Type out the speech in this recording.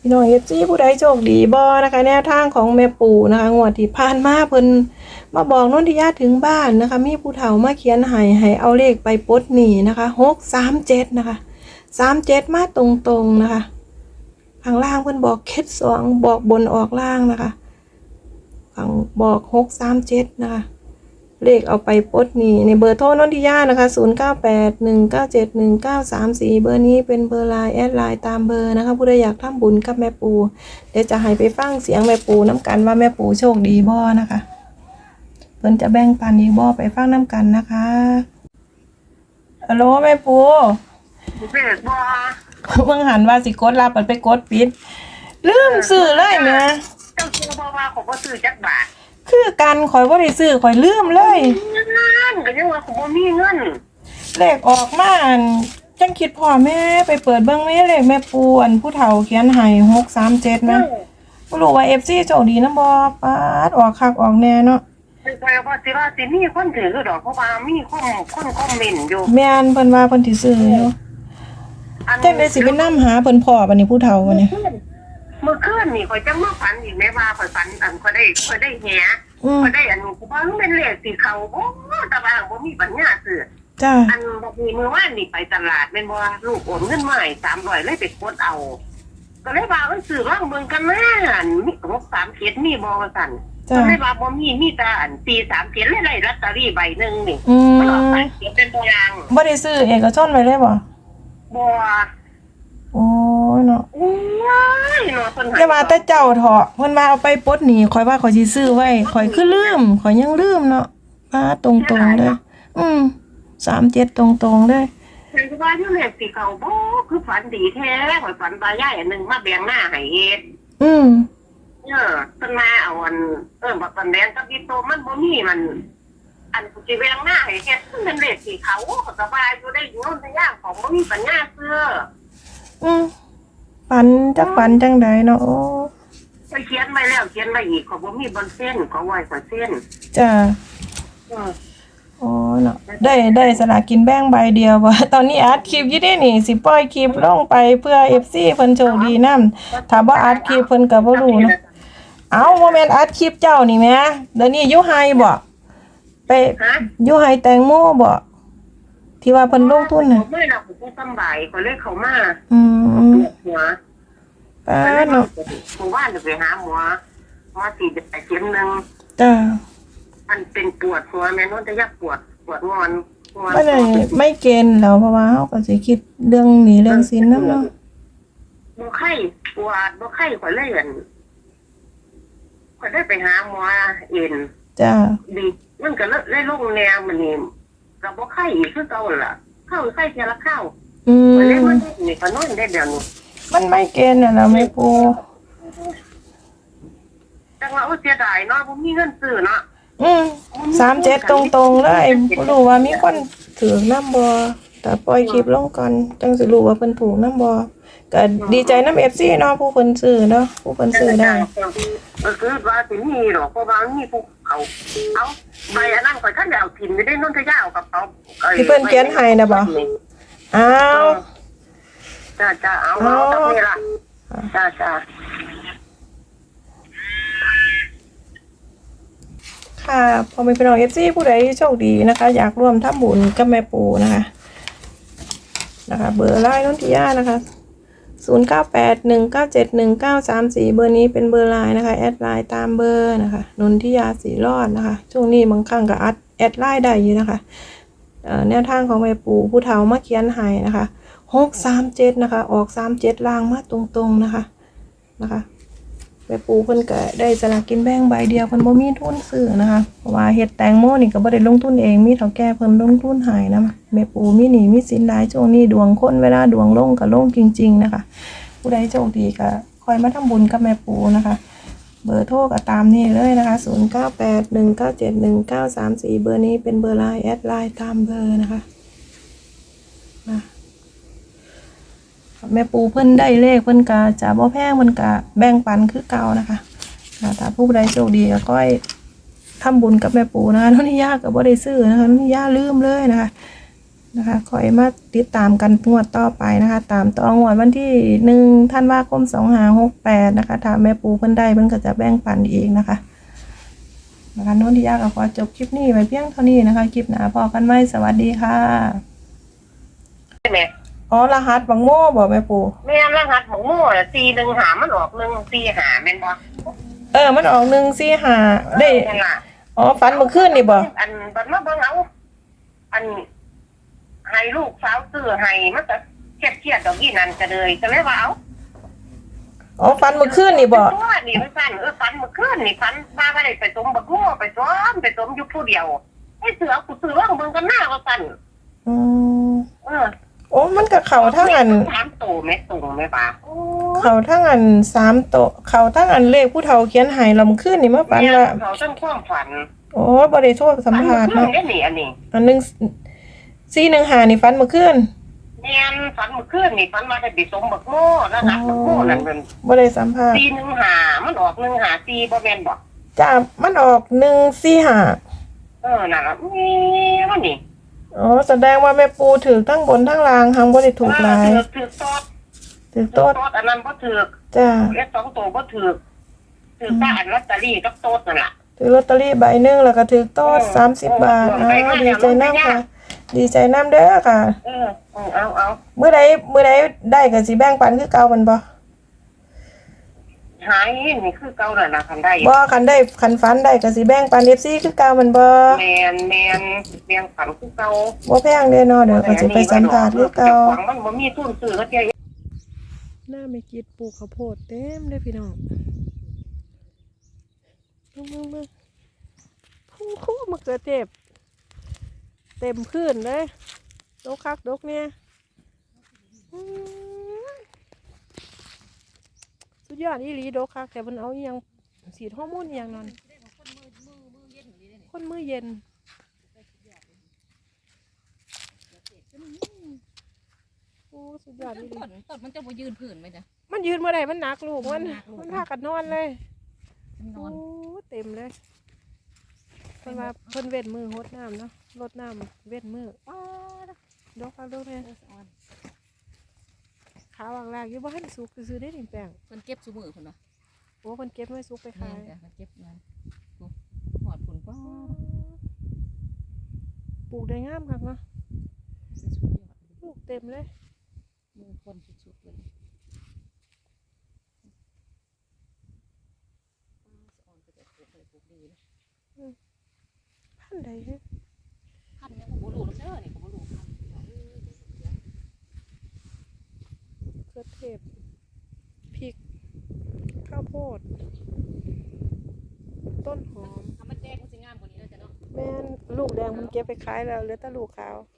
พี่น้องเอฟซีผู้ใดโชคดีบ่นะคะ แนวทางของแม่ปู่นะคะงวดที่ผ่านมาเพิ่นมาบอกนนทิยาถึงบ้านนะคะ มีผู้เฒ่ามาเขียนให้ให้เอาเลขไปปดหนีนะคะหกสามเจ็ดนะคะสามเจ็ดมาตรงๆนะคะข้างล่างเพิ่นบอกเคสสองบอกบนออกล่างนะคะข้างบอกหกสามเจ็ดนะคะ เลขเอาไปปลดนี้ในเบอร์โทรนนทิยานะคะ 0 9 8 1 9 7 1 9 3 4 เบอร์นี้เป็นเบอร์ไลน์แอดไลน์ตามเบอร์นะคะ ผู้ใดอยากทำบุญกับแม่ปู เดี๋ยวจะให้ไปฟังเสียงแม่ปูน้ำกันว่าแม่ปูโชคดีบ่นะคะ เพิ่นจะแบ่งปันอีกบ่ไปฟังน้ำกันนะคะฮัลโหลแม่ปูเด็กบ่เพิ่งหันว่าสิกดรับมันไปกดปิด ลืมซื้อเลยแม่เจ้าชื่อบ่ว่าผมบ่ซื้อจักบาท คือกันข่อยบ่ได้ซื้อข่อยลืมเลย เงินก็ยังว่าผมบ่มีเงินเลขออกมาอันจังคิดพ่อแม่ไปเปิดเบิ่งแม่เลขแม่ปูอันผู้เฒ่าเขียนให้หกสามเจ็ดนะบ่รู้ว่าเอฟซีโชคดีนะบ่ปาดออกคักออกแน่เนาะคือใครว่าสิว่าสิมีคนถือคือดอกเพราะว่ามีคนคนคอมเมนต์อยู่แม่นเพิ่นว่าเพิ่นสิซื้ออยู่อันจังได๋สิไปนำหาเพิ่นพ่อบัดนี้ผู้เฒ่าบัดนี้ เมื่อคืนนี่ข่อยจังมาฝันอีกแม่ว่าข่อยฝันอันข่อยได้ข่อยได้แหอืมข่อยได้อันกูว่ามันเป็นเลขสีเขาบ่แต่ว่าบ่มีปัญญาซื้อจ้าอันบอกมีมือว่านนี่ไปตลาดเป็นบ่ว่าลูกโอนเงินมาให้300เลยไปกดเอา ก็เลยว่าเออซื้อร่างเบิ่งกันนะอันมี6 3เจ็ดมีบ่ว่าซั่นจ้าก็เลยว่าบ่มีมีแต่อัน4 3เจ็ดเลยได้ลอตเตอรี่ใบหนึงนี่อืมันออกมไปเก็บเป็นตัวอย่างบ่ได้ซื้อเอกชนไว้เลยบ่บ่โอ้ ยเนาะโอ้ยเนาะเพิ่นให้อย่าว่าแต่เจ้าเถาะเพิ่นว่าเอาไปปลดหนี้ข่อยว่าข่อยสิซื้อไว้ข่อยคือลืมข่อยยังลืมเนาะมาตรงๆเลยอืม37ตรงๆเลยเพิ่นก็ว่าอยู่เลขสิเขาบ่คือฝันดีแท้ข่อยฝันว่ายายอันหนึงมาแบ่งหน้าให้เฮ็ดอืมเออเพิ่นมาเอาอันเออบักกันแดงกับอีโตมันบ่มีมัน อันสิแบ่งหน้าให้เฮ็ดมันเป็นเลขสิเขาก็สบายอยู่ได้อยู่โน่นได้ย่างของบ่มีปัญญาซื้ออืม ฝันจักฝันจังใดเนาะโอ้ไปเขียนไว้แล้วเขียนไว้อีกเขาบ่มีบนเส้นเขาไว้กว่าเส้นจ้าเออโอ้เนาะได้ได้สลากกินแบ่งใบเดียวบ่ตอนนี้อัดคลิปอยู่เด้นี่สิปล่อยคลิปลงไปเพื่อ FC เพิ่นโชคดีนํถ้าบ่อัดคลิปเพิ่นก็บ่รู้เนาะเอ้าบ่แม่นอัดคลิปเจ้านี่แหมเดี๋ยวนี้อยู่ไฮบ่ไปฮะอยู่ไฮแตงโมบ่ ที่ว่าเพิ่นลงทุนน่ะเมื่อเราผมสำบายก็เลยเขามาอืมปวดหัวป้าดเนาะหมู่บ้านจะไปหาหมอหมอสีจะไปเข็มหนึ่งจ้ามันเป็นปวดหัวแม่นวลจะยักปวดปวดงอนงอนบ่ได้ไม่เกณฑ์แล้วเพราะว่าเฮาก็สิคิดเรื่องหนี้เรื่องสินนำเนาะบ่ไข้ปวดบ่ไข้ข่อยเลยอั่นข่อยได้ไปหาหมอเอ็นจ้าดีมันก็เลยเลยลงแนวมันนี่ ก็บ่ไข้อีกคือเก่าล่ะเข้าไข้เทียละเข้าอืข่อยเลยมมันนี่ก็นอนได้เดี๋ยวนี้มันไม่เกณฑ์น่ะล่ะแม่ปูจังว่าโอ้เสียดายเนาะบ่มีเงินซื้อเนาะอืมสามเจ็ดตรงๆเลยบ่รู้ว่ามีคนถือน้ำบอแต่ปล่อยคลิปลงก่อนจังสิรู้ว่าเพิ่นถูกน้ำบอก็ดีใจน้ำเอฟซีเนาะผู้เพิ่นซื้อเนาะผู้เพิ่นซื้อได้เออคือว่าสิมีหรอกเพราะว่ามีผู้ เขาเอาใบอันนั้นข่อยท่านเอาถิ่นไม่ได้นนทยาเอากับเขาที่เพิ่นเขียนให้น่ะบ่ อ้าว จ้าจ้าเอาเอาตรงนี้ล่ะจ้าจ้าค่ะพอมีพี่น้องเอฟซีผู้ใดโชคดีนะคะ อยากร่วมทำบุญกับแม่ปูนะคะ นะคะ เบอร์ไลน์นนทิยานะคะ 0 9 8 1 9 7 1 9 3 4 เบอร์นี้เป็นเบอร์ไลน์นะคะ แอดไลน์ตามเบอร์นะคะนนทิยาสีรอดนะคะ ช่วงนี้บางครั้งก็อัดแอดไลน์ได้อยู่นะคะเอ่อแนวทางของแม่ปู่ผู้เฒ่ามาเขียนให้นะคะหกสามเจ็ดนะคะ ออกสามเจ็ดล่างมาตรงๆนะคะนะคะ แม่ปูเพิ่นก็ได้สลากกินแบ่งใบเดียวเพิ่นบ่มีทุนซื้อนะคะเพราะว่าเฮ็ดแตงโมนี่ก็บ่ได้ลงทุนเองมีเฒ่าแก่เพิ่นลงทุนให้นะแม่ปูมีหนี้มีสินหลายช่วงนี้ดวงคนเวลาดวงลงก็ลงจริง ๆ นะคะ ผู้ใดโชคดีก็คอยมาทำบุญกับแม่ปูนะคะ เบอร์โทรก็ตามนี่เลยนะคะ 0 9 8 1 9 7 1 9 3 4 เบอร์นี้เป็นเบอร์ไลน์แอดไลน์ตามเบอร์นะคะมา แม่ปูเพิ่นได้เลขเพิ่นกะจะบ่แพงเพิ่นกะแบ่งปันคือเก่านะคะนะถ้าผู้ใดโชคดีก็ค่อยทำบุญกับแม่ปูนะคะนุ่นยากก็บ่ได้ซื้อนะคะนุ่นยาลืมเลยนะคะนะคะคอยมาติดตามกันงวดต่อไปนะคะ ตามต่องวดวันที่หนึ่งธันว่าคมสองหาหกแปดนะคะถ้าแม่ปูเพิ่นได้เพิ่นก็จะแบ่งปันอีกนะคะนะคะโน้นยากก็ขอจบคลิปนี้ไว้เพียงเท่านี้นะคะคลิปหน้าพอกันไหมสวัสดีค่ะใช่ อ๋อรหัสบังโม่บอกแม่ปูแม่นรหัสของโม่ตีหนึ่งหามันออกหนึ่งตีหาแม่นบ่เออมันออกหนึ่งสี่หาได้นั่นล่ะอ๋อฝันเมื่อคืนนี่บ่อันบัดมาเบิ่งเอาอันให้ลูกสาวซื้อให้มันก็เครียดเครียดๆดอกอีนั่นก็เลยก็เลยว่าเอาอ๋อฝันเมื่อคืนนี่บ่ตัวนี่มันสั่นเออฝันเมื่อคืนนี่ฝันว่าบ่ได้ไปสมบักงัวไปซ้อมไปสมอยู่ผู้เดียวไอ้เสือกูซื้อว่างเบิ่งกันหน้าว่าสั่นอืมเออโอ้ มันกับเขาทั้งอันถามโตแม่ตุงแม่ป่าโอ้เขาทั้งอันสามโตะเขาทั้งอันเลขผู้เฒ่าเขียนใหายลำขึ้นนี่มาฝันแม่ว่าเขาทั้งความฝันโอ้บริโทษสัมภาษณ์ฝันเนาะเมื่อคืนนี่อันนี้อันหนึ่งสี่หนึ่งหานี่ฝันเมื่อคืนแม่นฝันเมื่อคืนนี่ฝันว่าได้ไปสมบักโม่แล้วหักบักโม่นั่นเป็นบริสัมภาษณ์ตีหนึ่งหามันออกหนึ่งหาตีบ่แม่นบ่จ้ามันออกหนึ่งสี่หาเออนั่นล่ะนี่มันนี่ อ๋อแสดงว่าแม่ปูถือทั้งบนทั้งล่างทั้งบริถูกหลายเออถือถือโต๊ดถือถือโต๊ดโต๊ดอันนั้นบ่ถือจ้าเลขสองตัวบ่ถือถือแต่อันลอตเตอรี่กับโต๊ดนั่นล่ะถือลอตเตอรี่ใบหนึ่งแล้วก็ถือโต๊ดเออสามสิบบาทเอออ้าไปวมาดีใจแล้วมันไม่น้ำค่ะยากดีใจน้ำเด้อค่ะเออเออเอาเอาเมื่อใดเมื่อใดได้กับสีแบ่งปันคือเก่ามันบ่ หายนี่คือเก่านั่นล่ะคันได้บ่คันได้คันฟันได้กับสีแบ่งปันเอฟซีคือเก่ามันบ่แมนแมนเรียงฝันคือเก่าบ่แพงเด้อเนาะเดี๋ยวก็สิไปสัมภาษณ์คือเก่าฝังมันบ่มีทุนซื้อก็เจ๊หน้าไม่กิดปลูกข้าวโพดเต็มเลยพี่น้องมึงมึงมึงพุ่งคู่มะเขือเทศเต็มพื้นเลยดกคักดกเนี่ยอื้อสุด ยอดอีหลีดกคักแต่มันเอาอหยังสีดฮอร์โมนอหยังนั่นคนมือเย็นโอ้สุดยอดอีหลีต้นต้นมันจะมายืนผืนไหมจ๊ะมันยืนมาได้มันหนักลูกมันมันหนักลูกมันพากันนอนเลยมันนโอ้อนเต็มเลยเพิ่นว่าเพิ่นเว้นมือหดน้ำเนาะลดน้ำเว้นมือป้าดดอกเอาดอกเนี่ยเออสะออน ขาวางลากอยู่บ้านสุกซื้อได้ถึงแปลงเพิ่นเก็บสูมือคนเนาะโอ้เพิ่นเก็บไว้สุกไปแม่ขายนจ้ะเพิ่นเก็บงานโอ้หอดผลป้าดปลูกได้งามคักเนาะสุดยอดลูกเต็มเลย มือคนสุดๆเลยป้าสะออนก็จะปลูกเลยปลูกดีนะ พันใดเนี่ย พันเนี่ยก็บ่รู้หรอกเด้อนี่ก็บ่รู้พันเนาะเอ้ยเดี๋ยวเดี๋ยว เครือเทศพริก ข้าวโพด ต้นหอมถ้ามันแดงมันสิงามกว่านี้แล้วจ้ะเนาะ แม่นลูกแดงมันเก็บไปขายแล้วเหลือแต่ลูกขาวเ